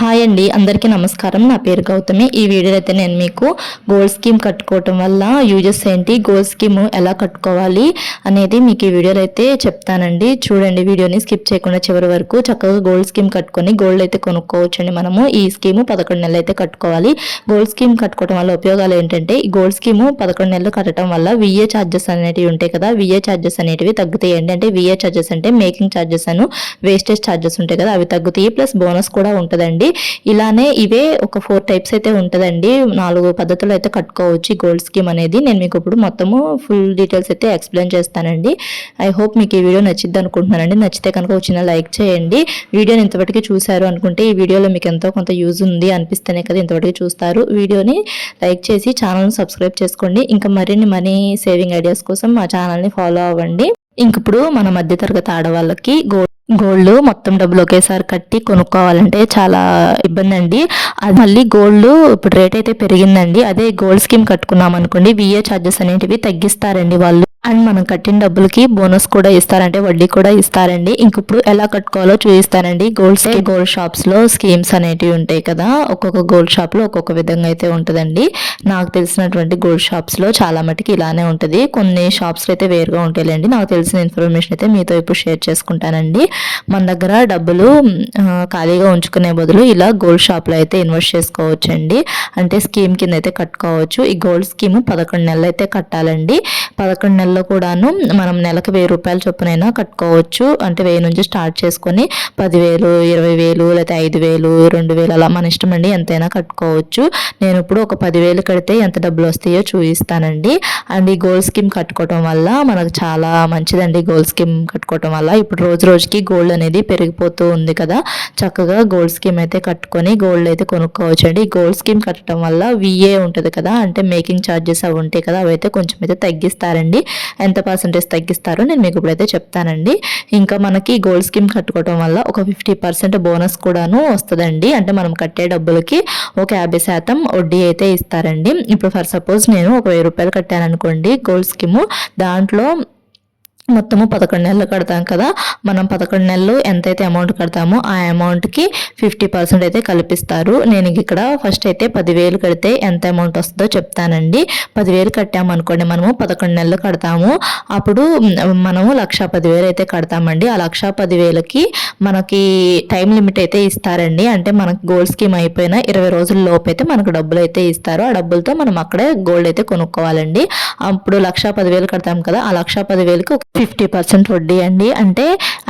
Hi అండి అందరికీ నమస్కారం. నా పేరు గౌతమి. ఈ వీడియో అయితే నేను మీకు గోల్డ్ స్కీమ్ కట్టుకోవటం వల్ల యూజెస్ ఏంటి గోల్డ్ స్కీమ్ ఎలా కట్టుకోవాలి అనేది మీకు ఈ వీడియోలో అయితే చెప్తానండి. చూడండి వీడియోని స్కిప్ చేయకుండా చివరి వరకు చక్కగా గోల్డ్ స్కీమ్ కట్టుకొని గోల్డ్ అయితే కొనుక్కోవచ్చండి మనము. ఈ స్కీమ్ పదకొండు నెలలు అయితే కట్టుకోవాలి. గోల్డ్ స్కీమ్ కట్టుకోవడం వల్ల ఉపయోగాలు ఏంటంటే ఈ గోల్డ్ స్కీమ్ పదకొండు నెలలు కట్టడం వల్ల విఏ ఛార్జెస్ అనేటివి ఉంటాయి కదా విఏ ఛార్జెస్ అనేటివి తగ్గుతాయి అంటే విఏ ఛార్జెస్ అంటే మేకింగ్ ఛార్జెస్ అను వేస్టేజ్ ఛార్జెస్ ఉంటాయి కదా అవి తగ్గుతాయి. ప్లస్ బోనస్ కూడా ఉంటుందండి. ఇలానే ఇవే ఒక ఫోర్ టైప్స్ అయితే ఉంటుందండి. నాలుగు పద్ధతులు అయితే కట్టుకోవచ్చు గోల్డ్ స్కీమ్ అనేది. నేను మీకు ఇప్పుడు మొత్తము ఫుల్ డీటెయిల్స్ అయితే ఎక్స్ప్లెయిన్ చేస్తానండి. ఐ హోప్ మీకు ఈ వీడియో నచ్చిద్ది అనుకుంటున్నానండి. నచ్చితే కనుక వచ్చిన లైక్ చేయండి. వీడియోని ఇంతవరకు చూశారు అనుకుంటే ఈ వీడియోలో మీకు ఎంతో కొంత యూజ్ ఉంది అనిపిస్తేనే కదా ఇంతవరకు చూస్తారు. వీడియోని లైక్ చేసి ఛానల్ని సబ్స్క్రైబ్ చేసుకోండి. ఇంకా మరిన్ని మనీ సేవింగ్ ఐడియాస్ కోసం మా ఛానల్ని ఫాలో అవ్వండి. ఇంక ఇప్పుడు మన మధ్యతరగతి ఆడవాళ్ళకి గోల్డ్ గోల్డ్ మొత్తం డబ్బులు ఒకేసారి కట్టి కొనుక్కోవాలంటే చాలా ఇబ్బంది అండి అది మళ్ళీ గోల్డ్ ఇప్పుడు రేట్ అయితే పెరిగిందండి. అదే గోల్డ్ స్కీమ్ కట్టుకున్నాం అనుకోండి విఏ ఛార్జెస్ అనేటివి తగ్గిస్తారండి వాళ్ళు. అండ్ మనం కట్టిన డబ్బులకి బోనస్ కూడా ఇస్తారంటే వడ్డీ కూడా ఇస్తారండి. ఇంక ఇప్పుడు ఎలా కట్టుకోవాలో చూపిస్తానండి. గోల్డ్ గోల్డ్ షాప్స్లో స్కీమ్స్ అనేటివి ఉంటాయి కదా ఒక్కొక్క గోల్డ్ షాప్లో ఒక్కొక్క విధంగా అయితే ఉంటుందండి. నాకు తెలిసినటువంటి గోల్డ్ షాప్స్లో చాలా మటుకి ఇలానే ఉంటుంది. కొన్ని షాప్స్లో అయితే వేరుగా ఉంటాయండి నాకు తెలిసిన ఇన్ఫర్మేషన్ అయితే మీతో ఇప్పుడు షేర్ చేసుకుంటానండి. మన దగ్గర డబ్బులు ఖాళీగా ఉంచుకునే బదులు ఇలా గోల్డ్ షాప్లో అయితే ఇన్వెస్ట్ చేసుకోవచ్చండి. అంటే స్కీమ్ కింద అయితే కట్టుకోవచ్చు. ఈ గోల్డ్ స్కీమ్ పదకొండు నెలలు అయితే కట్టాలండి. పదకొండు నెలలు నెలలో కూడాను మనం నెలకు వెయ్యి రూపాయల చొప్పునైనా కట్టుకోవచ్చు. అంటే వెయ్యి నుంచి స్టార్ట్ చేసుకొని పదివేలు ఇరవై వేలు లేకపోతే ఐదు వేలు రెండు వేలు అలా మన ఇష్టం అండి ఎంతైనా కట్టుకోవచ్చు. నేను ఇప్పుడు ఒక పదివేలు కడితే ఎంత డబ్బులు వస్తాయో చూపిస్తానండి. అండ్ ఈ గోల్డ్ స్కీమ్ కట్టుకోవటం వల్ల మనకు చాలా మంచిదండి గోల్డ్ స్కీమ్ కట్టుకోవటం వల్ల. ఇప్పుడు రోజు రోజుకి గోల్డ్ అనేది పెరిగిపోతూ ఉంది కదా. చక్కగా గోల్డ్ స్కీమ్ అయితే కట్టుకొని గోల్డ్ అయితే కొనుక్కోవచ్చు అండి ఈ గోల్డ్ స్కీమ్ కట్టడం వల్ల విఏ ఉంటుంది కదా. అంటే మేకింగ్ ఛార్జెస్ అవి ఉంటాయి కదా. అవి అయితే కొంచెం అయితే తగ్గిస్తారండి. ఎంత పర్సెంటేజ్ తగ్గిస్తారో నేను మీకు ఇప్పుడైతే చెప్తానండి. ఇంకా మనకి గోల్డ్ స్కీమ్ కట్టుకోవడం వల్ల ఒక ఫిఫ్టీ పర్సెంట్ బోనస్ కూడాను వస్తుందండి. అంటే మనం కట్టే డబ్బులకి ఒక యాభై శాతం వడ్డీ అయితే ఇస్తారండి. ఇప్పుడు ఫర్ సపోజ్ నేను ఒక వెయ్యి రూపాయలు కట్టాను అనుకోండి గోల్డ్ స్కీము దాంట్లో మొత్తము పదకొండు నెలలు కడతాం కదా మనం పదకొండు నెలలు ఎంతైతే అమౌంట్ కడతామో ఆ అమౌంట్కి ఫిఫ్టీ పర్సెంట్ అయితే కల్పిస్తారు. నేను ఇక్కడ ఫస్ట్ అయితే పదివేలు కడితే ఎంత అమౌంట్ వస్తుందో చెప్తానండి. పదివేలు కట్టామనుకోండి మనము పదకొండు నెలలు కడతాము. అప్పుడు మనము లక్ష పదివేలు అయితే కడతామండి. ఆ లక్ష పదివేలకి మనకి టైం లిమిట్ అయితే ఇస్తారండి. అంటే మనకి గోల్డ్ స్కీమ్ అయిపోయిన ఇరవై రోజుల లోపు అయితే మనకు డబ్బులు అయితే ఇస్తారు. ఆ డబ్బులతో మనం అక్కడే గోల్డ్ అయితే కొనుక్కోవాలండి. అప్పుడు లక్ష పదివేలు కడతాం కదా ఆ లక్ష పదివేలకి ఒక ఫిఫ్టీ పర్సెంట్ వడ్డీ అండి. అంటే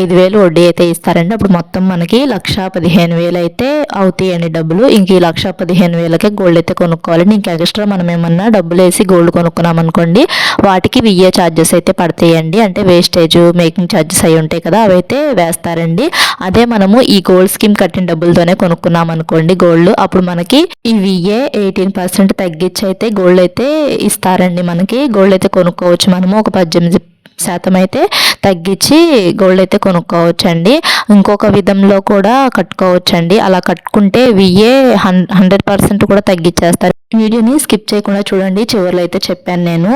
ఐదు వేలు వడ్డీ అయితే ఇస్తారండి. అప్పుడు మొత్తం మనకి లక్ష పదిహేను వేలు అయితే అవుతాయండి డబ్బులు. ఇంక ఈ లక్ష పదిహేను వేలకే గోల్డ్ అయితే కొనుక్కోవాలండి. ఇంకా ఎక్స్ట్రా మనం ఏమన్నా డబ్బులు వేసి గోల్డ్ కొనుక్కున్నాం అనుకోండి వాటికి విఏ ఛార్జెస్ అయితే పడతాయండి. అంటే వేస్టేజ్ మేకింగ్ ఛార్జెస్ అయి ఉంటాయి కదా అవైతే వేస్తారండి. అదే మనము ఈ గోల్డ్ స్కీమ్ కట్టిన డబ్బులతోనే కొనుక్కున్నాం అనుకోండి గోల్డ్ అప్పుడు మనకి ఈ విఏ ఎయిటీన్ పర్సెంట్ తగ్గించి అయితే గోల్డ్ అయితే ఇస్తారండి. మనకి గోల్డ్ అయితే కొనుక్కోవచ్చు మనము. ఒక పద్దెనిమిది శాతం అయితే తగ్గించి గోల్డ్ అయితే కొనుక్కోవచ్చు అండి ఇంకొక విధంలో కూడా కట్టుకోవచ్చు అండి అలా కట్టుకుంటే విఏ హన్ హండ్రెడ్ పర్సెంట్ కూడా తగ్గించేస్తారు. వీడియోని స్కిప్ చేయకుండా చూడండి. చివరిలో అయితే చెప్పాను నేను.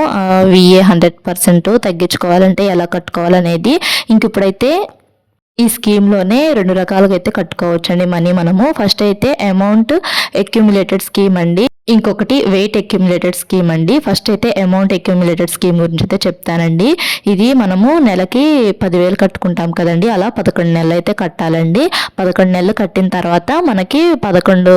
విఏ హండ్రెడ్ పర్సెంట్ తగ్గించుకోవాలంటే ఎలా కట్టుకోవాలనేది. ఇంక ఇప్పుడైతే ఈ స్కీమ్లోనే రెండు రకాలుగా అయితే కట్టుకోవచ్చండి. మనీ మనము ఫస్ట్ అయితే అమౌంట్ అక్యుములేటెడ్ స్కీమ్ అండి. ఇంకొకటి వెయిట్ అక్యుములేటెడ్ స్కీమ్ అండి. ఫస్ట్ అయితే అమౌంట్ అక్యుములేటెడ్ స్కీమ్ గురించి అయితే చెప్తానండి. ఇది మనము నెలకి పదివేలు కట్టుకుంటాం కదండి. అలా పదకొండు నెలలు అయితే కట్టాలండి. పదకొండు నెలలు కట్టిన తర్వాత మనకి పదకొండు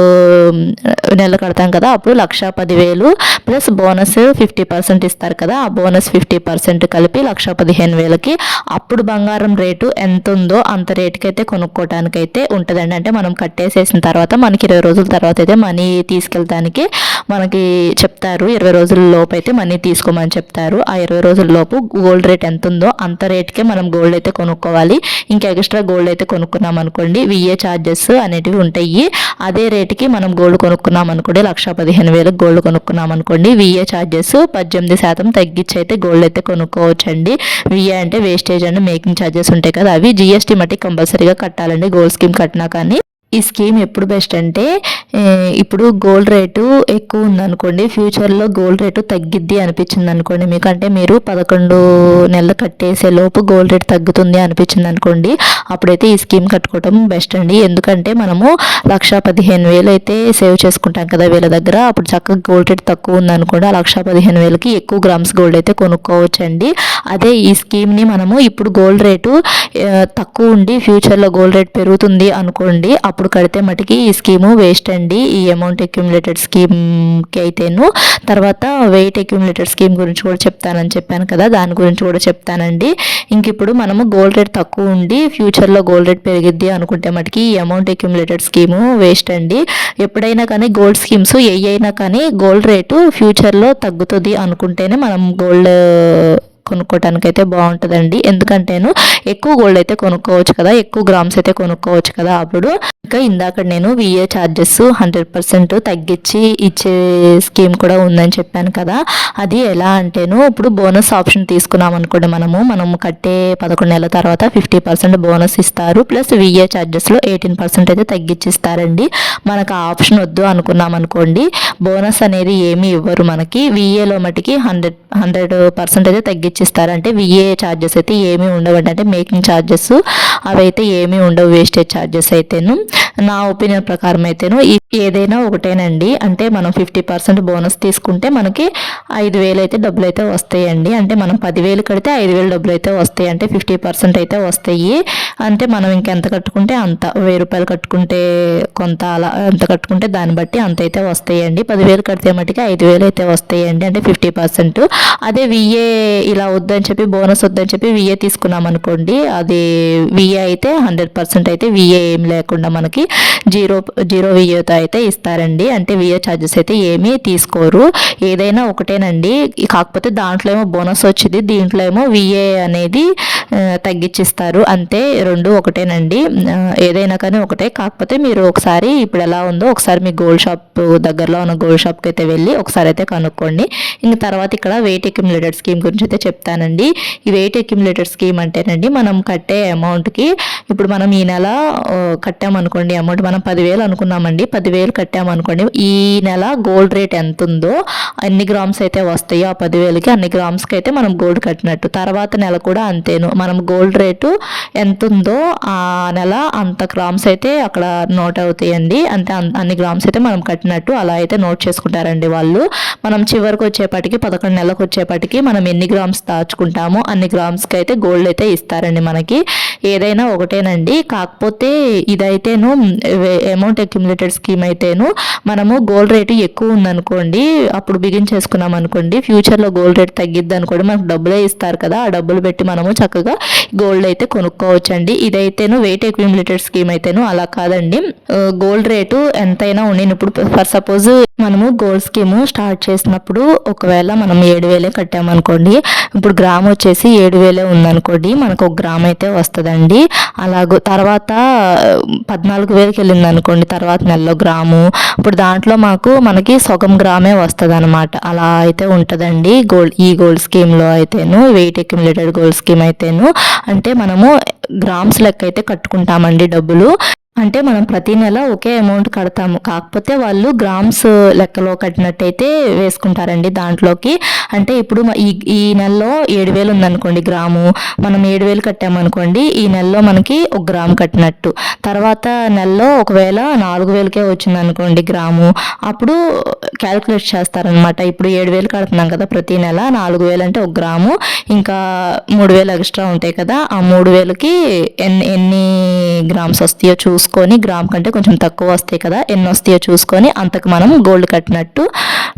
నెలలు కడతాం కదా. అప్పుడు లక్ష పదివేలు ప్లస్ బోనస్ ఫిఫ్టీ పర్సెంట్ ఇస్తారు కదా. ఆ బోనస్ ఫిఫ్టీ పర్సెంట్ కలిపి లక్ష పదిహేను వేలకి అప్పుడు బంగారం రేటు ఎంత ఉందో అంత రేటుకి అయితే కొనుక్కోవడానికి అయితే ఉంటుందండి. అంటే మనం కట్టేసేసిన తర్వాత మనకి ఇరవై రోజుల తర్వాత అయితే మనీ తీసుకెళ్ళడానికి మనకి చెప్తారు ఇరవై రోజుల లోపు అయితే మనీ తీసుకోమని చెప్తారు. ఆ ఇరవై రోజుల లోపు గోల్డ్ రేట్ ఎంత ఉందో అంత రేట్కే మనం గోల్డ్ అయితే కొనుక్కోవాలి. ఇంకా ఎక్స్ట్రా గోల్డ్ అయితే కొనుక్కున్నాం అనుకోండి విఏ ఛార్జెస్ అనేటివి ఉంటాయి. అదే రేటుకి మనం గోల్డ్ కొనుక్కున్నాం అనుకోండి లక్ష పదిహేను వేలకు గోల్డ్ కొనుక్కున్నాం అనుకోండి విఏ ఛార్జెస్ పద్దెనిమిది శాతం తగ్గించి అయితే గోల్డ్ అయితే కొనుక్కోవచ్చండి. విఏ అంటే వేస్టేజ్ అండ్ మేకింగ్ ఛార్జెస్ ఉంటాయి కదా అవి జిఎస్టీ మట్టి కంపల్సరీగా కట్టాలండి గోల్డ్ స్కీమ్ కట్టినా కానీ. ఈ స్కీమ్ ఎప్పుడు బెస్ట్ అంటే ఇప్పుడు గోల్డ్ రేటు ఎక్కువ ఉందనుకోండి ఫ్యూచర్లో గోల్డ్ రేటు తగ్గిద్ది అనిపించింది అనుకోండి మీకు అంటే మీరు పదకొండు నెలలు కట్టేసే లోపు గోల్డ్ రేట్ తగ్గుతుంది అనిపించింది అనుకోండి అప్పుడైతే ఈ స్కీమ్ కట్టుకోవడం బెస్ట్ అండి. ఎందుకంటే మనము లక్ష పదిహేను వేలు అయితే సేవ్ చేసుకుంటాం కదా వీళ్ళ దగ్గర అప్పుడు చక్కగా గోల్డ్ రేట్ తక్కువ ఉందనుకోండి ఆ లక్ష పదిహేను వేలకి ఎక్కువ గ్రామ్స్ గోల్డ్ అయితే కొనుక్కోవచ్చండి. అదే ఈ స్కీమ్ని మనము ఇప్పుడు గోల్డ్ రేటు తక్కువ ఉండి ఫ్యూచర్లో గోల్డ్ రేట్ పెరుగుతుంది అనుకోండి అప్పుడు కడితే మటుకి ఈ స్కీము వేస్ట్ అండి. ఈ అమౌంట్ అక్యుములేటెడ్ స్కీమ్కి అయితేను. తర్వాత వెయిట్ అక్యుములేటెడ్ స్కీమ్ గురించి కూడా చెప్తానని చెప్పాను కదా దాని గురించి కూడా చెప్తానండి. ఇంక ఇప్పుడు మనము గోల్డ్ రేట్ తక్కువ ఉండి ఫ్యూచర్లో గోల్డ్ రేట్ పెరిగిద్ది అనుకుంటే మటుకి ఈ అమౌంట్ అక్యుములేటెడ్ స్కీము వేస్ట్ అండి. ఎప్పుడైనా కానీ గోల్డ్ స్కీమ్స్ ఏ అయినా కానీ గోల్డ్ రేటు ఫ్యూచర్లో తగ్గుతుంది అనుకుంటేనే మనం గోల్డ్ కొనుక్కోవడానికి అయితే బాగుంటుందండి. ఎందుకంటేను ఎక్కువ గోల్డ్ అయితే కొనుక్కోవచ్చు కదా ఎక్కువ గ్రామ్స్ అయితే కొనుక్కోవచ్చు కదా అప్పుడు. ఇంకా ఇందాక నేను విఏ ఛార్జెస్ హండ్రెడ్ పర్సెంట్ తగ్గించి ఇచ్చే స్కీమ్ కూడా ఉందని చెప్పాను కదా. అది ఎలా అంటేను ఇప్పుడు బోనస్ ఆప్షన్ తీసుకున్నాం అనుకోండి మనము మనము కట్టే పదకొండు నెలల తర్వాత ఫిఫ్టీ పర్సెంట్ బోనస్ ఇస్తారు. ప్లస్ విఏ ఛార్జెస్లో ఎయిటీన్ పర్సెంట్ అయితే తగ్గించిస్తారండి. మనకు ఆ ఆప్షన్ వద్దు అనుకున్నాం అనుకోండి బోనస్ అనేది ఏమీ ఇవ్వరు మనకి. విఏలో మటుకి హండ్రెడ్ హండ్రెడ్ పర్సెంట్ అయితే ఇచ్చిస్తారు అంటే విఏ ఛార్జెస్ అయితే ఏమీ ఉండవండి. అంటే మేకింగ్ ఛార్జెస్ అవైతే ఏమీ ఉండవు వేస్టేజ్ ఛార్జెస్ అయితేను. నా ఒపీనియన్ ప్రకారం అయితేను ఏదైనా ఒకటేనండి. అంటే మనం ఫిఫ్టీ పర్సెంట్ బోనస్ తీసుకుంటే మనకి ఐదు వేలు అయితే డబ్బులు అయితే వస్తాయండి. అంటే మనం పదివేలు కడితే ఐదు వేలు డబ్బులు అయితే వస్తాయి. అంటే ఫిఫ్టీ పర్సెంట్ అయితే వస్తాయి. అంటే మనం ఇంకెంత కట్టుకుంటే అంత వెయ్యి రూపాయలు కట్టుకుంటే కొంత అలా ఎంత కట్టుకుంటే దాన్ని బట్టి అంత అయితే వస్తాయండి. పదివేలు కడితే మట్టుకి ఐదు వేలు అయితే వస్తాయండి. అంటే ఫిఫ్టీ పర్సెంట్. అదే విఏ ఇలా వద్దని చెప్పి బోనస్ వద్దని చెప్పి విఏ తీసుకున్నాం అనుకోండి అది విఏ అయితే హండ్రెడ్ పర్సెంట్ అయితే విఏ ఏం లేకుండా మనకి జీరో జీరో విఏతో అయితే ఇస్తారండి. అంటే విఏ ఛార్జెస్ అయితే ఏమీ తీసుకోరు. ఏదైనా ఒకటేనండి. కాకపోతే దాంట్లో ఏమో బోనస్ వచ్చింది. దీంట్లో ఏమో విఏ అనేది తగ్గించిస్తారు అంతే రెండు ఒకటేనండి. ఏదైనా కానీ ఒకటే. కాకపోతే మీరు ఒకసారి ఇప్పుడు ఎలా ఉందో ఒకసారి మీ గోల్డ్ షాప్ దగ్గరలో ఉన్న గోల్డ్ షాప్కి అయితే వెళ్ళి ఒకసారి అయితే కనుక్కోండి. ఇంక తర్వాత ఇక్కడ వెయిట్ అక్యుములేటెడ్ స్కీమ్ గురించి అయితే చెప్తానండి. ఈ వెయిట్ అక్యుములేటెడ్ స్కీమ్ అంటేనండి మనం కట్టే అమౌంట్కి ఇప్పుడు మనం ఈ నెల కట్టామనుకోండి అనుకోండి అమౌంట్ మనం పదివేలు అనుకున్నామండి పదివేలు కట్టామనుకోండి ఈ నెల గోల్డ్ రేట్ ఎంత ఉందో అన్ని గ్రామ్స్ అయితే వస్తాయో. ఆ పదివేలకి అన్ని గ్రామ్స్కి అయితే మనం గోల్డ్ కట్టినట్టు. తర్వాత నెల కూడా అంతేను. మనం గోల్డ్ రేటు ఎంత ఉందో ఆ నెల అంత గ్రామ్స్ అయితే అక్కడ నోట్ అవుతాయండి. అంటే అన్ని గ్రామ్స్ అయితే మనం కట్టినట్టు అలా అయితే నోట్ చేసుకుంటారండి వాళ్ళు. మనం చివరికి వచ్చేపాటికి పదకొండు నెలలకు వచ్చేపాటికి మనం ఎన్ని గ్రామ్స్ దాచుకుంటామో అన్ని గ్రామ్స్కి అయితే గోల్డ్ అయితే ఇస్తారండి మనకి. ఏదైనా ఒకటేనండి. కాకపోతే ఇదైతేను అమౌంట్ అక్యుములేటెడ్ స్కీమ్ అయితేను మనము గోల్డ్ రేటు ఎక్కువ ఉందనుకోండి అప్పుడు బిగించేసుకున్నాం అనుకోండి ఫ్యూచర్లో గోల్డ్ రేట్ తగ్గిద్ది అనుకోండి మనకు డబ్బులే ఇస్తారు కదా ఆ డబ్బులు పెట్టి మనము చక్కగా గోల్డ్ అయితే కొనుక్కోవచ్చండి. ఇదైతేను వెయిట్ అక్యుములేటెడ్ స్కీమ్ అయితేను అలా కాదండి. గోల్డ్ రేటు ఎంతైనా ఉండి ఇప్పుడు ఫర్ సపోజ్ మనము గోల్డ్ స్కీమ్ స్టార్ట్ చేసినప్పుడు ఒకవేళ మనం ఏడు వేలే కట్టామనుకోండి ఇప్పుడు గ్రామ్ వచ్చేసి ఏడు వేలే ఉందనుకోండి మనకు ఒక గ్రామ్ అయితే వస్తుందండి. అలాగో తర్వాత పద్నాలుగు వేలకి వెళ్ళింది అనుకోండి తర్వాత నెలలో గ్రాము. ఇప్పుడు దాంట్లో మాకు మనకి సగం గ్రామే వస్తుంది అనమాట అలా అయితే ఉంటుందండి. గోల్డ్ ఈ గోల్డ్ స్కీమ్లో అయితేను వెయిట్ అక్యుములేటెడ్ గోల్డ్ స్కీమ్ అయితేను. అంటే మనము గ్రామ్స్ లెక్క అయితే కట్టుకుంటామండి డబ్బులు. అంటే మనం ప్రతి నెల ఒకే అమౌంట్ కడతాము. కాకపోతే వాళ్ళు గ్రామ్స్ లెక్కలో కట్టినట్టయితే వేసుకుంటారండి దాంట్లోకి. అంటే ఇప్పుడు ఈ ఈ నెలలో ఏడు వేలు ఉందనుకోండి గ్రాము. మనం ఏడు వేలు కట్టామనుకోండి ఈ నెలలో మనకి ఒక గ్రామ్ కట్టినట్టు. తర్వాత నెలలో ఒకవేళ నాలుగు వేలకే వచ్చింది అనుకోండి గ్రాము. అప్పుడు క్యాలిక్యులేట్ చేస్తారనమాట ఇప్పుడు ఏడు వేలు కడుతున్నాం కదా ప్రతి నెల నాలుగు వేలు అంటే ఒక గ్రాము. ఇంకా మూడు వేలు ఎక్స్ట్రా ఉంటాయి కదా ఆ మూడు వేలకి ఎన్ని ఎన్ని గ్రామ్స్ వస్తాయో చూసుకొని గ్రామ్ కంటే కొంచెం తక్కువ వస్తాయి కదా ఎన్ని వస్తాయో చూసుకొని అంతకు మనం గోల్డ్ కట్టినట్టు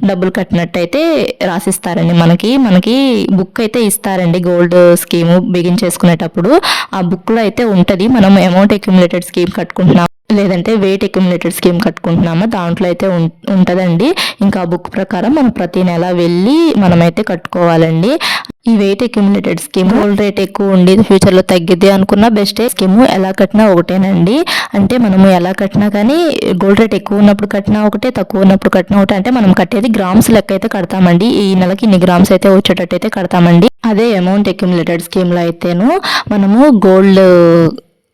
డబ్బులు కట్టినట్టు అయితే రాసిస్తారండి. మనకి మనకి బుక్ అయితే ఇస్తారండి గోల్డ్ స్కీము బిగించేసుకునేటప్పుడు ఆ బుక్లో అయితే ఉంటుంది. మనం అమౌంట్ అక్యుములేటెడ్ స్కీమ్ కట్టుకుంటున్నాం. లేదంటే వెయిట్ అక్యుములేటెడ్ స్కీమ్ కట్టుకుంటున్నామా? దాంట్లో అయితే ఉం- ఉంటుందండి. ఇంకా ఆ బుక్ ప్రకారం మనం ప్రతి నెల వెళ్ళి మనమైతే కట్టుకోవాలండి. ఈ weight accumulated scheme gold rate ఎక్కువ ఉండి ఫ్యూచర్లో తగ్గిద్ది అనుకున్న బెస్ట్ స్కీమ్ ఎలా కట్టినా ఒకటేనండి. అంటే మనము ఎలా కట్టినా కానీ గోల్డ్ రేట్ ఎక్కువ ఉన్నప్పుడు కట్టినా ఒకటే తక్కువ ఉన్నప్పుడు కట్టినా ఒకటే. అంటే మనం కట్టేది గ్రామ్స్ లెక్క అయితే కడతామండి. ఈ నెలకి ఇన్ని గ్రామ్స్ అయితే వచ్చేటట్టు అయితే కడతామండి. అదే అమౌంట్ అక్యుములేటెడ్ స్కీమ్లో అయితేను మనము గోల్డ్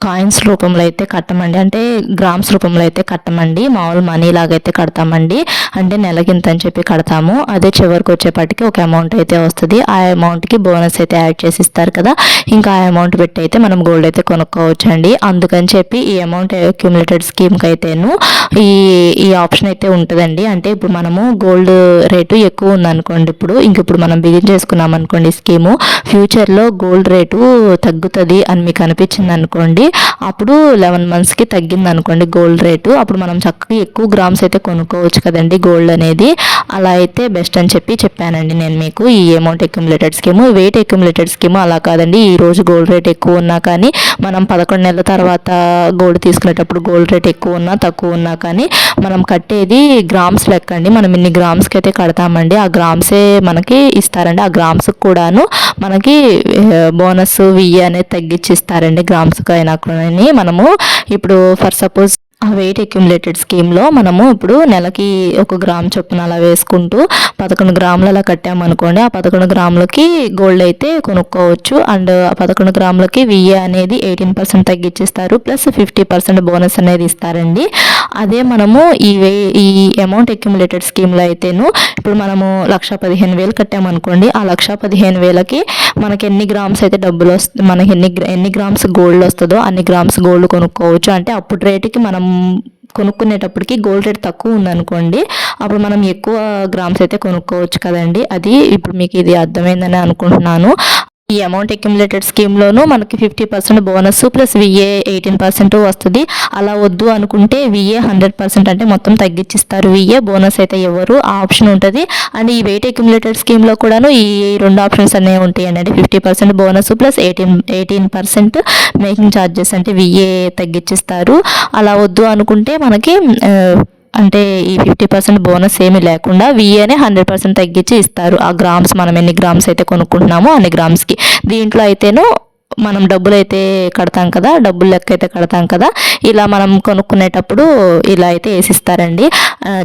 కాయిన్స్ రూపంలో అయితే కట్టమండి. అంటే గ్రామ్స్ రూపంలో అయితే కట్టమండి. మామూలు మనీ లాగైతే కడతామండి. అంటే నెలకింత అని చెప్పి కడతాము. అదే చివరికి వచ్చేపాటికి ఒక అమౌంట్ అయితే వస్తుంది. ఆ అమౌంట్కి బోనస్ అయితే యాడ్ చేసి ఇస్తారు కదా. ఇంకా ఆ అమౌంట్ పెట్టి అయితే మనం గోల్డ్ అయితే కొనుక్కోవచ్చు అండి అందుకని చెప్పి ఈ అమౌంట్ అక్యుములేటెడ్ స్కీమ్కి అయితేను ఈ ఈ ఆప్షన్ అయితే ఉంటుందండి. అంటే ఇప్పుడు మనము గోల్డ్ రేటు ఎక్కువ ఉందనుకోండి ఇప్పుడు. ఇంక ఇప్పుడు మనం బిగిన్ చేసుకున్నాం అనుకోండి స్కీము ఫ్యూచర్లో గోల్డ్ రేటు తగ్గుతుంది అని మీకు అనిపించింది అనుకోండి అప్పుడు లెవెన్ మంత్స్కి తగ్గింది అనుకోండి గోల్డ్ రేటు అప్పుడు మనం చక్కగా ఎక్కువ గ్రామ్స్ అయితే కొనుక్కోవచ్చు కదండి గోల్డ్ అనేది. అలా అయితే బెస్ట్ అని చెప్పి చెప్పానండి నేను మీకు. ఈ amount accumulated scheme weight accumulated scheme అలా కాదండి. ఈ రోజు గోల్డ్ రేట్ ఎక్కువ ఉన్నా కానీ మనం పదకొండు నెలల తర్వాత గోల్డ్ తీసుకునేటప్పుడు గోల్డ్ రేట్ ఎక్కువ ఉన్నా తక్కువ ఉన్నా కానీ మనం కట్టేది గ్రామ్స్ లెక్క అండి. మనం ఇన్ని గ్రామ్స్కి అయితే కడతామండి. ఆ గ్రామ్సే మనకి ఇస్తారండి. ఆ గ్రామ్స్కి కూడాను మనకి బోనస్ వియ్య అనేది తగ్గించి ఇస్తారండి గ్రామ్స్కి అయినా కూడా మనము ఇప్పుడు ఫర్ సపోజ్ ఆ వెయిట్ అక్యుములేటెడ్ స్కీమ్లో మనము ఇప్పుడు నెలకి ఒక గ్రామ్ చొప్పున అలా వేసుకుంటూ పదకొండు గ్రాములు అలా కట్టామనుకోండి ఆ పదకొండు గ్రాములకి గోల్డ్ అయితే కొనుక్కోవచ్చు. అండ్ ఆ పదకొండు గ్రాములకి విఏ అనేది ఎయిటీన్ పర్సెంట్ తగ్గించిస్తారు. ప్లస్ ఫిఫ్టీ పర్సెంట్ బోనస్ అనేది ఇస్తారండి. అదే మనము ఈ వే ఈ అమౌంట్ అక్యుములేటెడ్ స్కీమ్లో అయితేను ఇప్పుడు మనము లక్ష పదిహేను వేలు కట్టామనుకోండి ఆ లక్ష పదిహేను వేలకి మనకి ఎన్ని గ్రామ్స్ అయితే డబ్బులు వస్తుంది మనకి ఎన్ని ఎన్ని గ్రామ్స్ గోల్డ్ వస్తుందో అన్ని గ్రామ్స్ గోల్డ్ కొనుక్కోవచ్చు. అంటే అప్పుడు రేటుకి మనం కొనుక్కునేటప్పటికి గోల్డ్ రేట్ తక్కువ ఉందనుకోండి అప్పుడు మనం ఎక్కువ గ్రామ్స్ అయితే కొనుక్కోవచ్చు కదండి. అది ఇప్పుడు మీకు ఇది అర్థమైందని అనుకుంటున్నాను. ఈ అమౌంట్ అక్యుములేటెడ్ స్కీమ్లోనూ మనకి fifty percent bonus plus VA eighteen percent వస్తుంది. అలా వద్దు అనుకుంటే విఏ హండ్రెడ్ పర్సెంట్ అంటే మొత్తం తగ్గించిస్తారు విఏ బోనస్ అయితే ఎవరు? ఆ ఆప్షన్ ఉంటుంది. అండ్ ఈ వెయిట్ అక్యుములేటెడ్ స్కీమ్లో కూడాను ఈ రెండు ఆప్షన్స్ అనేవి ఉంటాయి అంటే fifty percent bonus plus eighteen eighteen percent making charges అంటే విఏ తగ్గించిస్తారు అలా వద్దు అనుకుంటే మనకి అంటే ఈ ఫిఫ్టీ పర్సెంట్ బోనస్ ఏమీ లేకుండా విఏనే హండ్రెడ్ పర్సెంట్ తగ్గించి ఇస్తారు. ఆ గ్రామ్స్ మనం ఎన్ని గ్రామ్స్ అయితే కొనుక్కుంటున్నామో అన్ని గ్రామ్స్కి. దీంట్లో అయితేను మనం డబ్బులు అయితే కడతాం కదా డబ్బులు లెక్క అయితే కడతాం కదా ఇలా మనం కొనుక్కునేటప్పుడు ఇలా అయితే వేసిస్తారండి.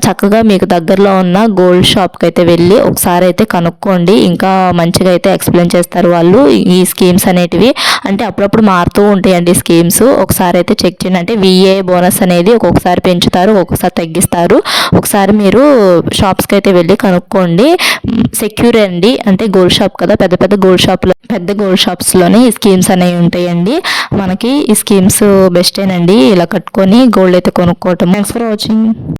చక్కగా మీకు దగ్గరలో ఉన్న గోల్డ్ షాప్కి అయితే వెళ్ళి ఒకసారి అయితే కనుక్కోండి. ఇంకా మంచిగా అయితే ఎక్స్ప్లెయిన్ చేస్తారు వాళ్ళు ఈ స్కీమ్స్ అనేటివి. అంటే అప్పుడప్పుడు మారుతూ ఉంటాయండి స్కీమ్స్. ఒకసారి అయితే చెక్ చేయండి. అంటే విఏ బోనస్ అనేది ఒక్కొక్కసారి పెంచుతారు ఒక్కొక్కసారి తగ్గిస్తారు. ఒకసారి మీరు షాప్స్కి అయితే వెళ్ళి కనుక్కోండి. సెక్యూర్ అండి. అంటే గోల్డ్ షాప్ కదా పెద్ద పెద్ద గోల్డ్ షాప్లో పెద్ద గోల్డ్ షాప్స్లోనే ఈ స్కీమ్స్ అనేవి ఉంటాయండి. మనకి ఈ స్కీమ్స్ బెస్టేనండి. ఇలా కట్టుకొని గోల్డ్ అయితే కొనుక్కోవటం. Thanks for watching.